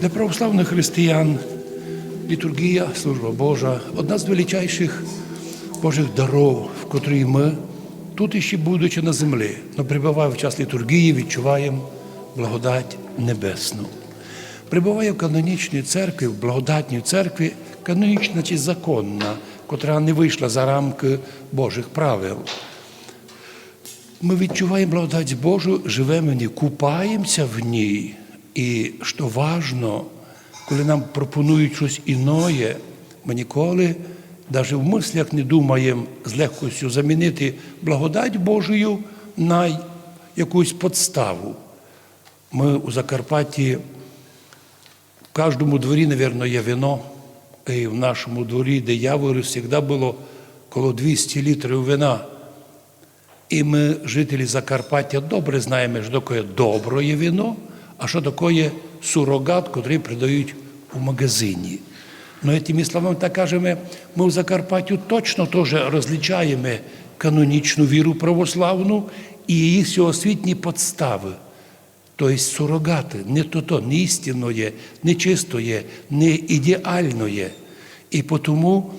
Для православних християн літургія, служба Божа одна з величайших Божих даров, в котрій ми, тут іще будучи на землі, но прибуває в час літургії, відчуваємо благодать небесну. Прибуває в канонічній церкві, в благодатній церкві, канонічна чи законна, котра не вийшла за рамки Божих правил. Ми відчуваємо благодать Божу, живемо в ній, купаємося в ній. І що важно, коли нам пропонують щось іное, ми ніколи навіть в мислях не думаємо з легкостю замінити благодать Божою на якусь подставу. Ми у Закарпатті в кожному дворі, мабуть, є вино. І в нашому дворі, де я вирос, завжди було коло 200 літрів вина. І ми, жителі Закарпаття, добре знаємо, що таке добре вино, а що таке сурогат, який продають у магазині. Ну, тими словами, так кажемо, ми в Закарпаттю точно теж розлічаємо канонічну віру православну і її всеосвітні підстави. Тобто сурогати, не то, то не істинне, не чистоє, не ідеальне. І тому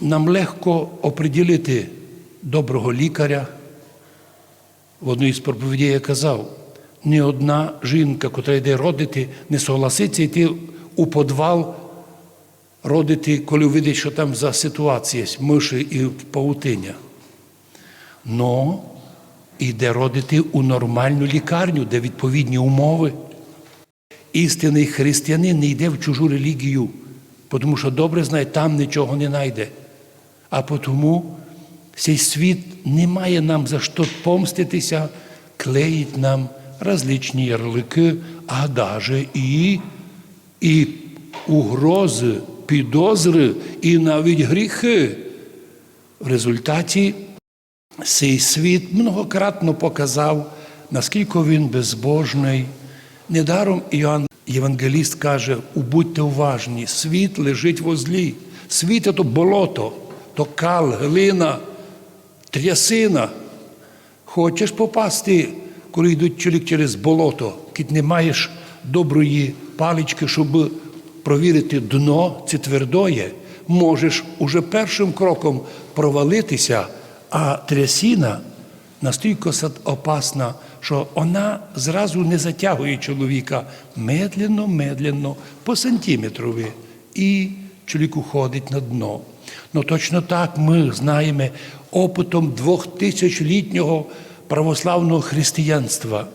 нам легко оприділити доброго лікаря. В одній із проповідей я казав, ні одна жінка, яка йде родити, не согласиться йти у підвал родити, коли видить, що там за ситуація, миші і паутиня. Но йде родити у нормальну лікарню, де відповідні умови. Істинний християнин не йде в чужу релігію, тому що добре знає, там нічого не знайде. А тому цей світ не має нам за що помститися, клеїть нам различні ярлики, а даже і, і угрози, підозри, і навіть гріхи. В результаті цей світ многократно показав, наскільки він безбожний. Недаром Іоанн Євангеліст каже: будьте уважні, світ лежить возлі. Світ це болото, то кал, глина, трясина. Хочеш попасти, коли йдуть чоловік через болото, кіт не маєш доброї палички, щоб провірити дно, це твердоє, можеш уже першим кроком провалитися, а трясина настільки опасна, що вона зразу не затягує чоловіка медленно, медленно, по сантиметрові, і чоловік уходить на дно. Ну точно так ми знаємо опитом двохтисячолітнього православного християнства.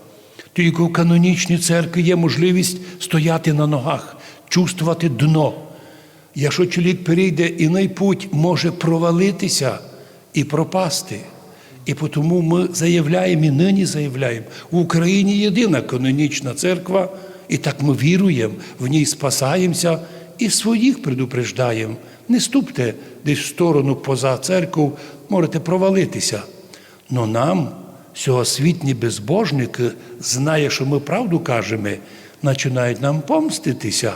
Тільки в канонічній церкві є можливість стояти на ногах, чувствувати дно. Якщо чоловік перейде іний путь, може провалитися і пропасти. І тому ми заявляємо і нині заявляємо, в Україні єдина канонічна церква, і так ми віруємо, в ній спасаємося і своїх предупреждаємо. Не ступте десь в сторону поза церкву, можете провалитися. Но нам, сьогосвітні безбожники, знає, що ми правду кажемо, починають нам помститися,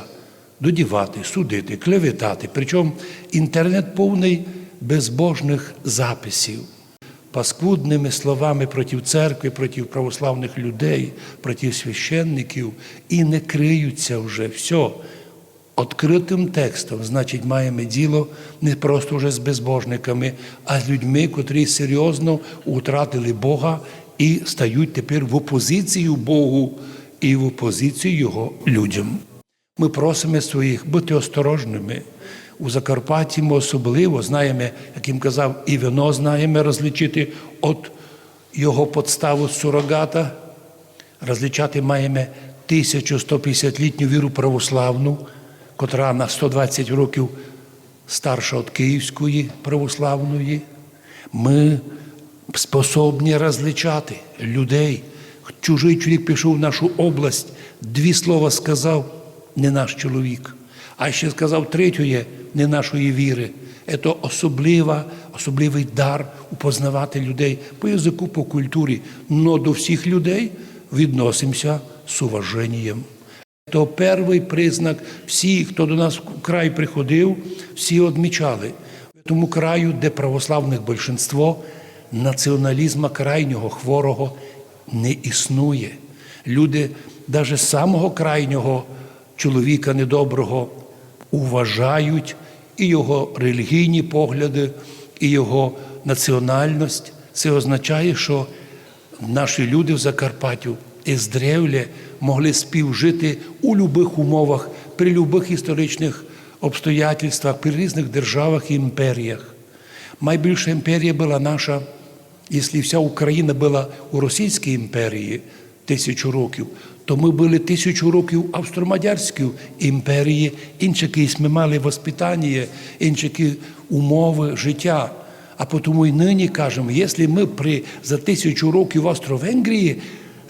додівати, судити, клеветати. Причому інтернет повний безбожних записів паскудними словами проти церкви, проти православних людей, проти священників і не криються вже все. Відкритим текстом, значить, маємо діло не просто вже з безбожниками, а з людьми, котрі серйозно втратили Бога і стають тепер в опозицію Богу і в опозицію Його людям. Ми просимо своїх бути осторожними. У Закарпатті ми особливо знаємо, як їм казав, і вино знаємо розлічити від його подставу сурогата. Розлічати маємо 1150-літню віру православну, котра на 120 років старша від Київської православної. Ми способні розлічати людей. Чужий чоловік пішов в нашу область, дві слова сказав, не наш чоловік. А ще сказав третє, не нашої віри. Це особлива, особливий дар упознавати людей по язику, по культурі. Но до всіх людей відносимося з уваженням. То перший признак, всі, хто до нас в край приходив, всі відмічали. В тому краю, де православних більшинство, націоналізму крайнього хворого не існує. Люди навіть самого крайнього чоловіка недоброго уважають і його релігійні погляди, і його національність. Це означає, що наші люди в Закарпаттю іздревле могли співжити у будь-яких умовах, при будь-яких історичних обстоятельствах, при різних державах і імперіях. Найбільша імперія була наша, якщо вся Україна була у Російській імперії тисячу років, то ми були тисячу років Австро-Мадярській імперії, інші якісь ми мали воспитання, інші умови життя. А тому і нині кажемо, якщо ми при, за тисячу років в Австро-Венгрії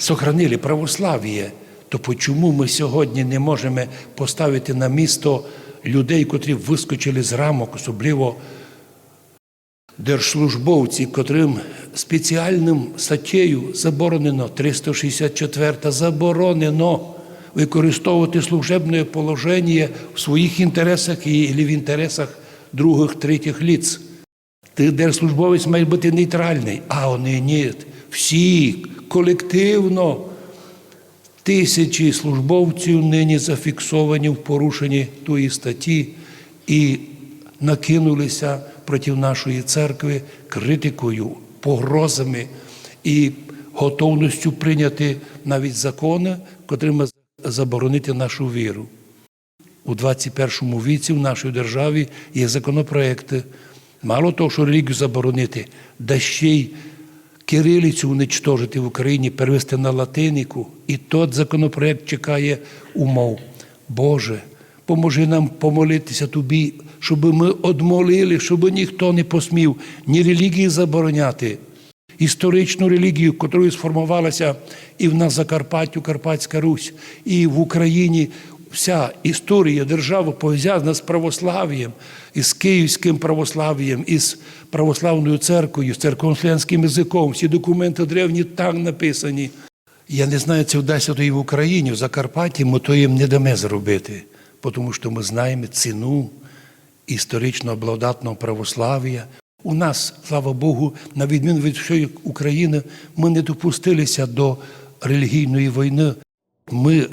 сохранили православ'я, то чому ми сьогодні не можемо поставити на місто людей, котрі вискочили з рамок, особливо держслужбовці, котрим спеціальним статтєю заборонено 364 заборонено використовувати служебне положення в своїх інтересах і в інтересах других, третіх ліц. Ти держслужбовець має бути нейтральний, а вони ні. Всі колективно тисячі службовців нині зафіксовані в порушенні тої статті і накинулися проти нашої церкви критикою, погрозами і готовністю прийняти навіть закони, котрими заборонити нашу віру. У 21 віці в нашій державі є законопроекти. Мало того, що релігію заборонити, да ще й кирилицю уничтожити в Україні, перевести на латинику. І тот законопроект чекає умов. Боже, поможи нам помолитися тобі, щоб ми одмолили, щоб ніхто не посмів ні релігії забороняти. Історичну релігію, яка сформувалася і в нас Закарпаттю, Карпатська Русь, і в Україні вся історія держави пов'язана з православ'ям, із київським православ'ям, із православною церквою, з церковнослов'янським язиком. Всі документи древні так написані. Я не знаю, це вдасться то і в Україні, в Закарпатті, ми то їм не дамо зробити, тому що ми знаємо ціну історично благодатного православ'я. У нас, слава Богу, на відміну від всієї України, ми не допустилися до релігійної війни. Ми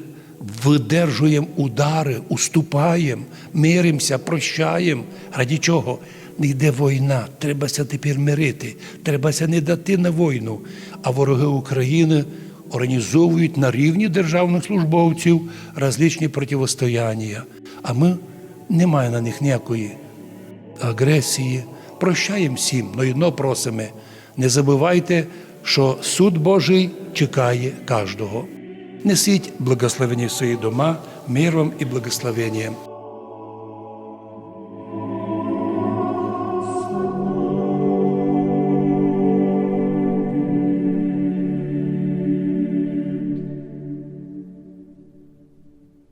видержуємо удари, уступаємо, миримося, прощаємо. Раді чого? Не йде війна, требася тепер мирити, требася не дати на війну. А вороги України організовують на рівні державних службовців различні протистояння. А ми не маємо на них ніякої агресії. Прощаємо всім, но одно просимо. Не забувайте, що суд Божий чекає кожного. Несіть благословення в свої дома, миром і благословенням.